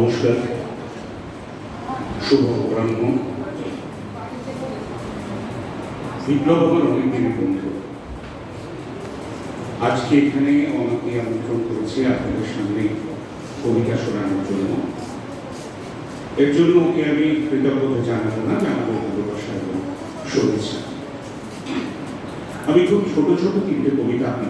নমস্কার। শুভ অপরাহ্ন। বিপ্লব আমার অনেক দিনের বন্ধু। আজকে এখানে আমাকে আমন্ত্রণ করেছে আপনাদের সামনে কবিতা শোনানোর জন্য। এর জন্য ওকে আমি কৃতজ্ঞতা জানাব না জানাব ভালোবাসা এবং শুভেচ্ছা। আমি খুব ছোট ছোট তিনটে কবিতা আপনাদের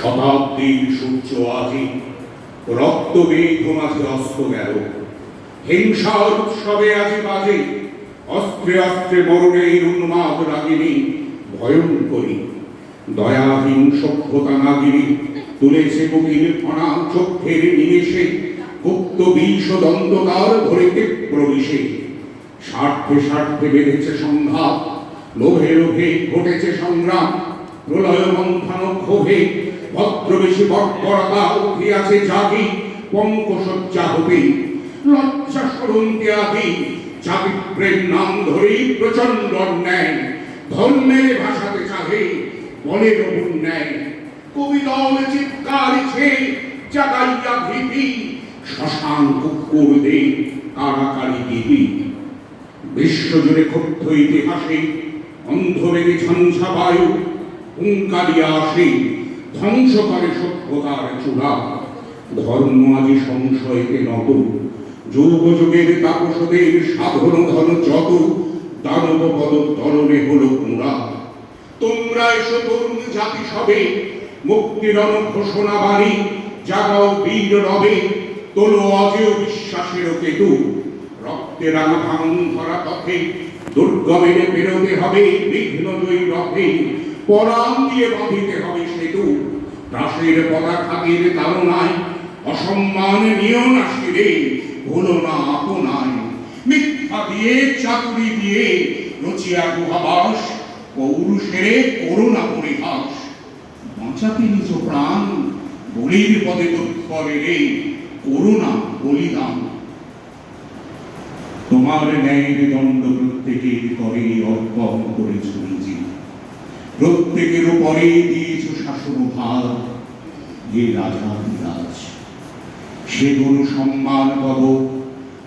শতাব্দীর সূর্য আজি রক্তবেগ মাঝে অস্ত গেল। হিংসা উৎসবে আজি বাজে, অস্ত্রে অস্ত্রে মরণের উন্মাদ রাগিনী ভয়ঙ্করী। দয়াহীন সভ্যতা নাগিনী তুলেছে বুকির ফণা চক্ষের নিমেষে, গুপ্ত বিষ দ্বন্দ্বতার ধরিতে প্রবেশে স্বার্থে স্বার্থে বেঁধেছে সংঘাত লোভে লোভে ঘটেছে সংগ্রাম প্রলয় মন্থন ক্ষোভে ভদ্রবেশী বর্বরতা উঠিয়াছে জাগি পঙ্কসজ্জা হবে লজ্জা সরন্তি আদি জাতি প্রেম নাম ধরে প্রচণ্ড অন্যায় ধর্মের ভাষাতে চাহে, বলে রবুন ন্যায়। কবি দল চিৎকারিছে জাগাইয়া ভীতি, শ্মশান কুকুর দে কারাকারি দিবি বিশ্বজুড়ে ক্ষুব্ধ ইতিহাসে, অন্ধবেগে ঝঞ্ঝা বায়ু, হুঙ্কারিয়া আসে। ধ্বংস করে সভ্যতার চূড়া ধর্ম আজি সংশয়কে নত যুগ যুগের তাপসদের সাধন ধন যত দানব পদ তরণে হলো কুঁড়া তোমরা এসো তরুণ জাতি সবে মুক্তির ঘোষণা বাণী জাগাও বীর রবে তোলো অজেয় বিশ্বাসের কেতু রক্তে রাঙা ভাঙন ধরা পথে দুর্গমে পেরোতে হবে বিঘ্ন জয়ী রথে পরাণ দিয়ে বাঁধিতে হবে সেতু। পদাঘাতের তাড়নায় অসম্মান নিও না শিরে ভুলো না মিথ্যা দিয়ে, চাতুরি দিয়ে রচিয়া গুহাবাস করুণা পরিহাস। বাঁচাতে নিজ প্রাণ, বলির পদে তৎপরে রে করুণা বলিদান। তোমার ন্যায়ের দণ্ড প্রত্যেকের করে অর্পণ করেছ প্রত্যেকের উপরে দিয়েছ শাসন ভার। যে রাজা রাজ সে গুরু সম্মান পাব,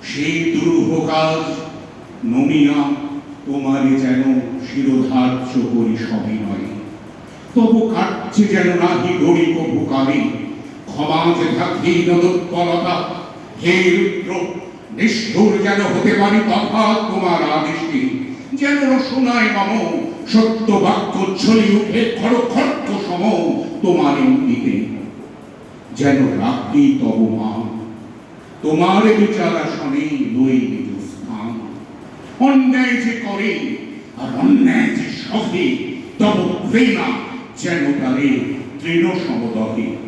সেই দুরূহ কাজ নমিয়া তোমারে যেন শিরোধার্য করি সবিনয় তবু কাটছে যেন নাহি গড়ি কবু কামে ক্ষমা যে থাকি নদোৎপলতা হে রুদ্র, নিষ্ঠুর যেন হতে পারি তথা তোমার আদেশে। যেন শোনায় মম, সত্য বাক্য ছড়ি উঠে খড় খড়্গ সম, তোমার ইঙ্গিতে। যেন রাখি তব মা, তোমার বিচার আসনে লই নিজ স্থান। অন্যায় যে করে আর অন্যায় যে সহে, তব প্রেরণা যেন তারে তৃণ সমদহে।